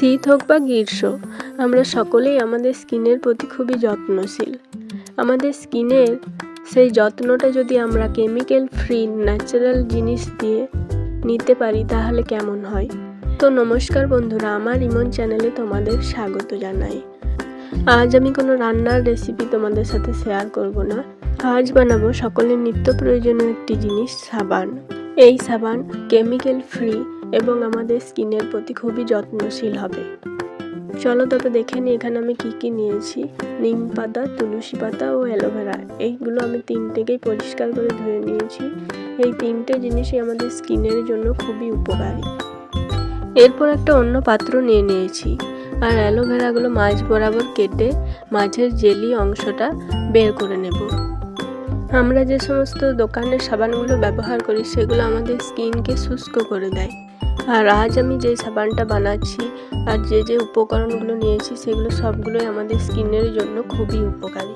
শীত হোক বা গ্রীষ্ম, আমরা সকলেই আমাদের স্কিনের প্রতি খুবই যত্নশীল। আমাদের স্কিনের সেই যত্নটা যদি আমরা কেমিক্যাল ফ্রি ন্যাচারাল জিনিস দিয়ে নিতে পারি, তাহলে কেমন হয়? তো নমস্কার বন্ধুরা, আমার ইমন চ্যানেলে তোমাদের স্বাগত জানাই। আজ আমি কোনো রান্নার রেসিপি তোমাদের সাথে শেয়ার করব না। আজ বানাবো সকলের নিত্য প্রয়োজনীয় একটি জিনিস, সাবান। এই সাবান কেমিক্যাল ফ্রি এবং আমাদের স্কিনের প্রতি খুবই যত্নশীল হবে। চলো তবে দেখে নিই এখানে আমি কি কি নিয়েছি। নিম পাতা, তুলসী পাতা ও অ্যালোভেরা। এইগুলো আমি তিনটেকেই পরিষ্কার করে ধুয়ে নিয়েছি। এই তিনটে জিনিসই আমাদের স্কিনের জন্য খুবই উপকারী। এরপর একটা অন্য পাত্র নিয়ে নিয়েছি। আর অ্যালোভেরাগুলো মাছ বরাবর কেটে মাছের জেলি অংশটা বের করে নেব। আমরা যে সমস্ত দোকানের সাবানগুলো ব্যবহার করি, সেগুলো আমাদের স্কিনকে শুষ্ক করে দেয়। আর আজ আমি যে সাবানটা বানাচ্ছি আর যে যে উপকরণগুলো নিয়েছি, সেগুলো সবগুলোই আমাদের স্কিনের জন্য খুবই উপকারী।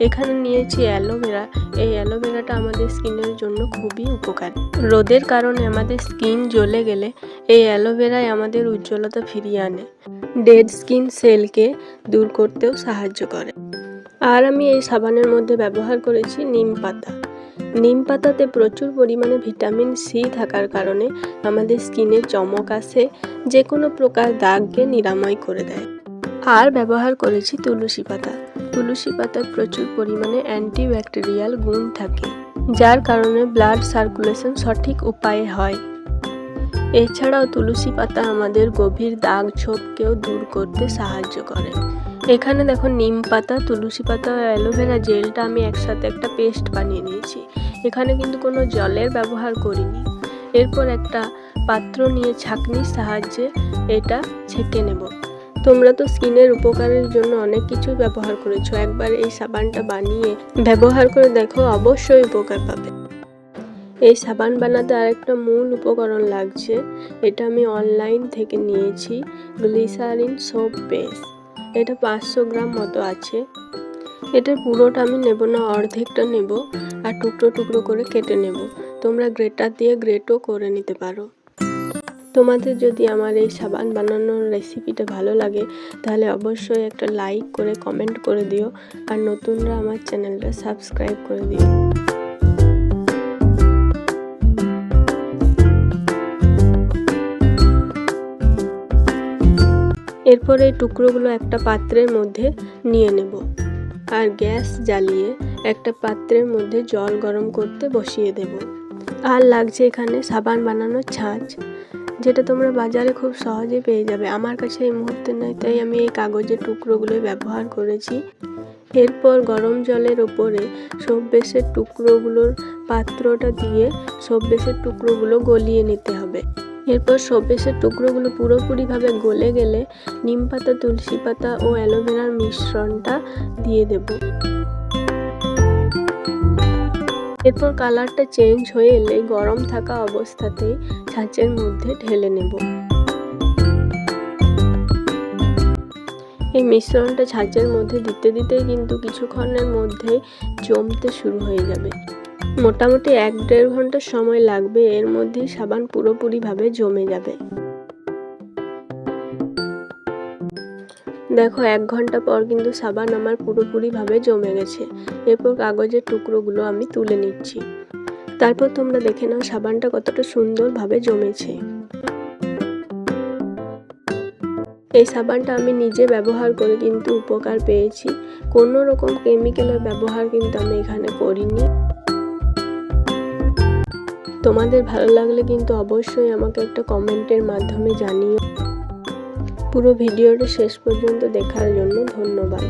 এখানে নিয়েছি অ্যালোভেরা। এই অ্যালোভেরাটা আমাদের স্কিনের জন্য খুবই উপকারী। রোদের কারণে আমাদের স্কিন জ্বলে গেলে এই অ্যালোভেরাই আমাদের উজ্জ্বলতা ফিরিয়ে আনে। ডেড স্কিন সেলকে দূর করতেও সাহায্য করে। আর আমি এই সাবানের মধ্যে ব্যবহার করেছি নিম পাতা। নিম পাতাতে প্রচুর পরিমাণে ভিটামিন সি থাকার কারণে আমাদের স্কিনে চমক আসে যে কোনো প্রকার দাগকে নিরাময় করে দেয়। আর ব্যবহার করেছি তুলসী পাতা। তুলসী পাতার প্রচুর পরিমাণে অ্যান্টিব্যাকটেরিয়াল গুণ থাকে, যার কারণে ব্লাড সার্কুলেশন সঠিক উপায়ে হয়। এছাড়াও তুলসী পাতা আমাদের গভীর দাগ ছোপকেও দূর করতে সাহায্য করে। এখানে দেখো নিম পাতা, তুলসী পাতা অ্যালোভেরা জেলটা আমি একসাথে একটা পেস্ট বানিয়ে নিয়েছি। এখানে কিন্তু কোনো জলের ব্যবহার করিনি। এরপর একটা পাত্র নিয়ে ছাঁকনির সাহায্যে এটা ছেঁকে নেব। তোমরা তো স্কিনের উপকারের জন্য অনেক কিছুই ব্যবহার করেছ। একবার এই সাবানটা বানিয়ে ব্যবহার করে দেখো, অবশ্যই উপকার পাবে। এই সাবান বানাতে আরেকটা মূল উপকরণ লাগছে। এটা আমি অনলাইন থেকে নিয়েছি। Glycerine soap base. এটা পাঁচশো গ্রাম মতো আছে। এটা পুরোটা আমি নেব না, অর্ধেকটা নেব আর টুকরো টুকরো করে কেটে নেব। তোমরা গ্রেটার দিয়ে গ্রেটও করে নিতে পারো। তোমাদের যদি আমার এই সাবান বানানোর রেসিপিটা ভালো লাগে, তাহলে অবশ্যই একটা লাইক করে কমেন্ট করে দিও আর নতুনরা আমার চ্যানেলটা সাবস্ক্রাইব করে দিও। এরপর এই টুকরোগুলো একটা পাত্রের মধ্যে নিয়ে নেব। আর গ্যাস জ্বালিয়ে একটা পাত্রের মধ্যে জল গরম করতে বসিয়ে দেব। আর লাগছে এখানে সাবান বানানোর ছাঁচ, যেটা তোমরা বাজারে খুব সহজে পেয়ে যাবে। আমার কাছে এই মুহূর্তে নয়, তাই আমি এই কাগজের টুকরোগুলোই ব্যবহার করেছি। এরপর গরম জলের ওপরে সব্যেসের টুকরোগুলোর পাত্রটা দিয়ে সব্যেসের টুকরোগুলো গলিয়ে নিতে হবে। এরপর সব্যেসের টুকরোগুলো পুরোপুরিভাবে গলে গেলে নিম পাতা, তুলসী পাতা ও অ্যালোভেরার মিশ্রণটা দিয়ে দেব। এরপর কালারটা চেঞ্জ হয়ে এলে গরম থাকা অবস্থাতেই ছাঁচের মধ্যে ঢেলে নেব। এই মিশ্রণটা ছাঁচের মধ্যে দিতে দিতেই কিন্তু কিছুক্ষণের মধ্যে জমতে শুরু হয়ে যাবে। মোটামুটি এক দেড় ঘণ্টা সময় লাগবে, এর মধ্যেই সাবান পুরোপুরিভাবে জমে যাবে। দেখো, এক ঘণ্টা পর কিন্তু সাবান আমার পুরোপুরিভাবে জমে গেছে। এরপর কাগজের টুকরোগুলো আমি তুলে নিচ্ছি। তারপর তোমরা দেখে নাও সাবানটা কতটা সুন্দরভাবে জমেছে। এই সাবানটা আমি নিজে ব্যবহার করে কিন্তু উপকার পেয়েছি। কোনো রকম কেমিক্যালের ব্যবহার কিন্তু আমি এখানে করিনি। তোমাদের ভালো লাগলে কিন্তু অবশ্যই আমাকে একটা কমেন্টের মাধ্যমে জানিও। পুরো ভিডিওটা শেষ পর্যন্ত দেখার জন্য ধন্যবাদ।